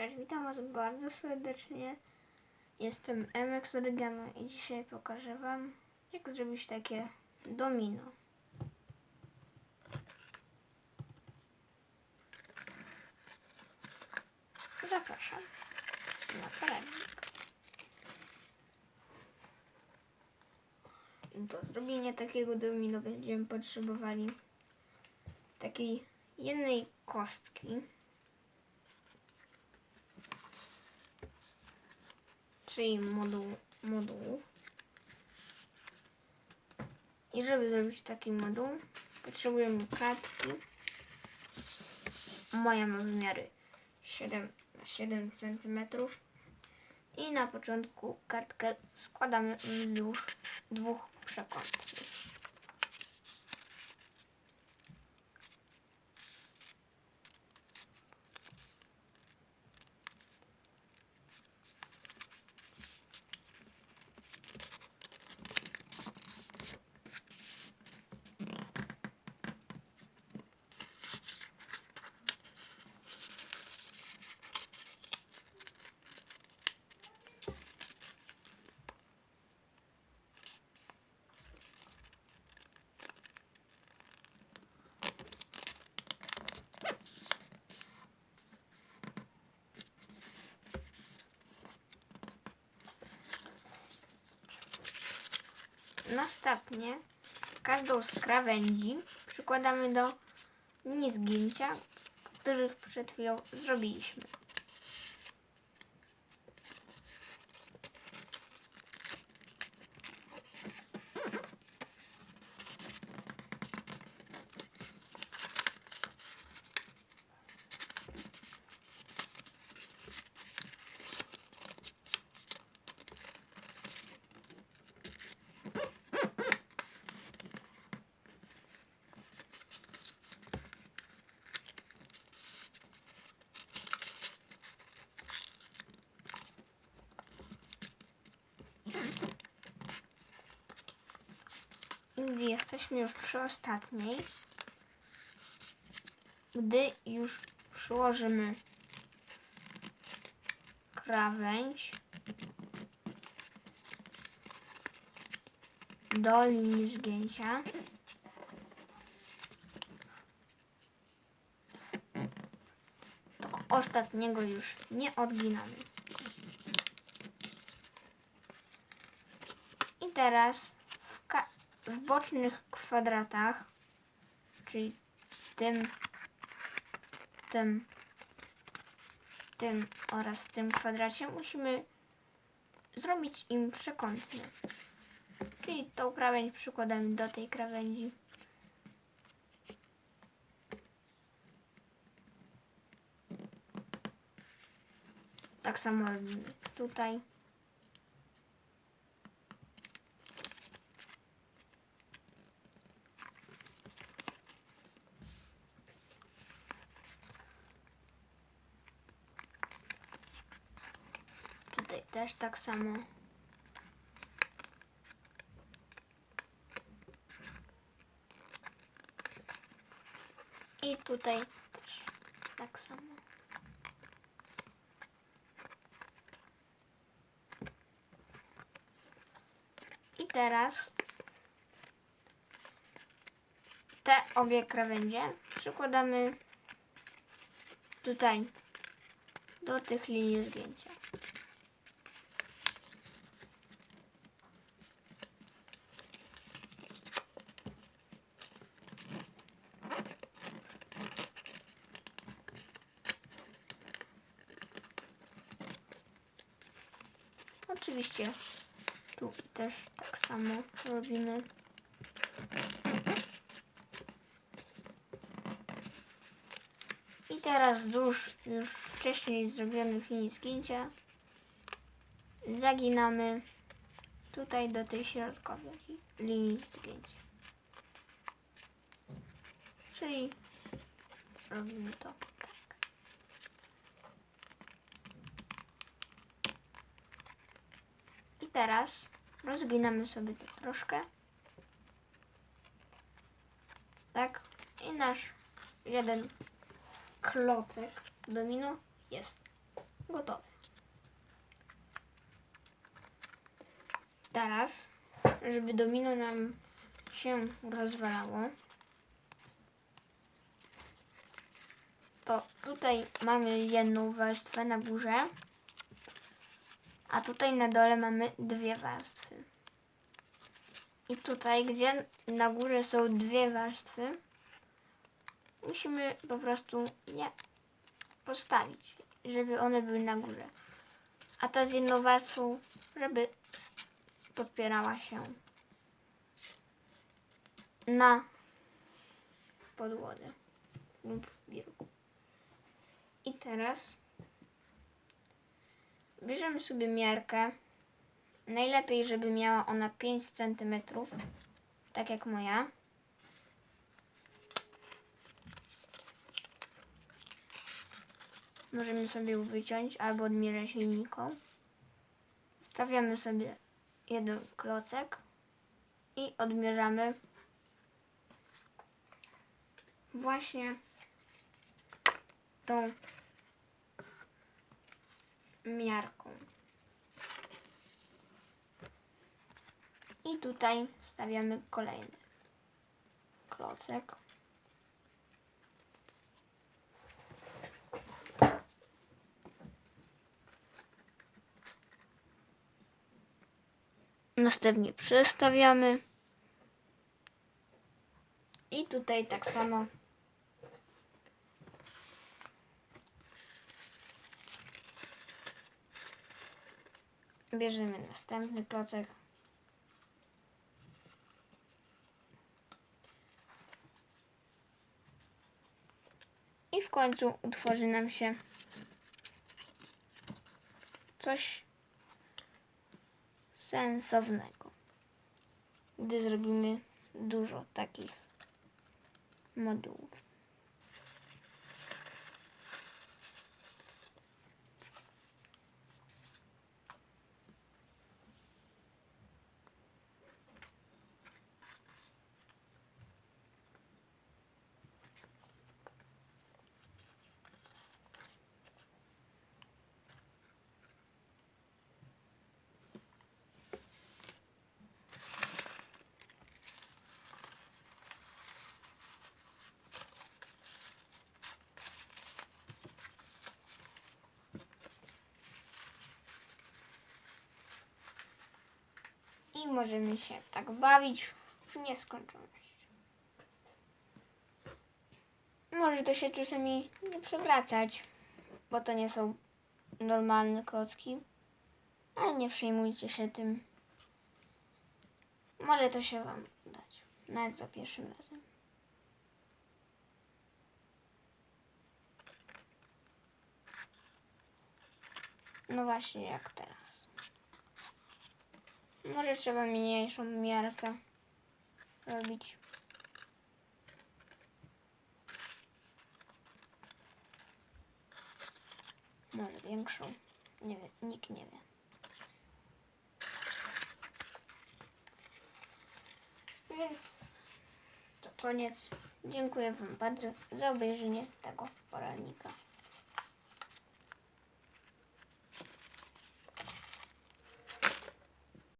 Cześć, witam Was bardzo serdecznie. Jestem MX Origami i dzisiaj pokażę Wam, jak zrobić takie domino. Zapraszam na poradnik. Do zrobienia takiego domino będziemy potrzebowali takiej jednej kostki. Czyli moduł, modułów. I żeby zrobić taki moduł, potrzebujemy kartki. Moja ma wymiary 7 na 7 cm. I na początku kartkę składamy wzdłuż dwóch przekątnych. Następnie każdą z krawędzi przykładamy do linii zgięcia, których przed chwilą zrobiliśmy. Jesteśmy już przy ostatniej, gdy już przyłożymy krawędź do linii zgięcia, to ostatniego już nie odginamy. I teraz w, bocznych kwadratach, czyli tym, tym, tym oraz tym kwadracie musimy zrobić im przekątny. Czyli tą krawędź przykładamy do tej krawędzi. Tak samo robimy tutaj. Tutaj też tak samo. I tutaj też tak samo. I teraz te obie krawędzie przykładamy tutaj do tych linii zgięcia. Oczywiście tu też tak samo robimy. I teraz wzdłuż już wcześniej zrobionych linii zgięcia zaginamy tutaj do tej środkowej linii zgięcia. Czyli robimy to tak. I teraz rozginamy sobie to troszkę. Tak. I nasz jeden klocek domino jest Gotowe. Teraz, żeby domino nam się rozwalało, to tutaj mamy jedną warstwę na górze, a tutaj na dole mamy dwie warstwy. I tutaj, gdzie na górze są dwie warstwy, musimy po prostu je postawić, żeby one były na górze. A ta z jedną warstwą, żeby podpierała się na podłodze lub biurku. I teraz bierzemy sobie miarkę. Najlepiej, żeby miała ona 5 cm, tak jak moja. Możemy sobie ją wyciąć albo odmierzać linijką. Stawiamy sobie jeden klocek i odmierzamy właśnie tą miarką. I tutaj stawiamy kolejny klocek. Następnie przestawiamy. I tutaj tak samo bierzemy następny klocek. I w końcu utworzy nam się coś sensownego, gdy zrobimy dużo takich modułów. I możemy się tak bawić w nieskończoność. Może to się czasami nie przewracać, bo to nie są normalne klocki, ale nie przejmujcie się tym. Może to się Wam udać, nawet za pierwszym razem. No właśnie, jak teraz. Może trzeba mniejszą miarkę robić. Może większą. Nie wiem, nikt nie wie. Więc to koniec. Dziękuję Wam bardzo za obejrzenie tego poradnika.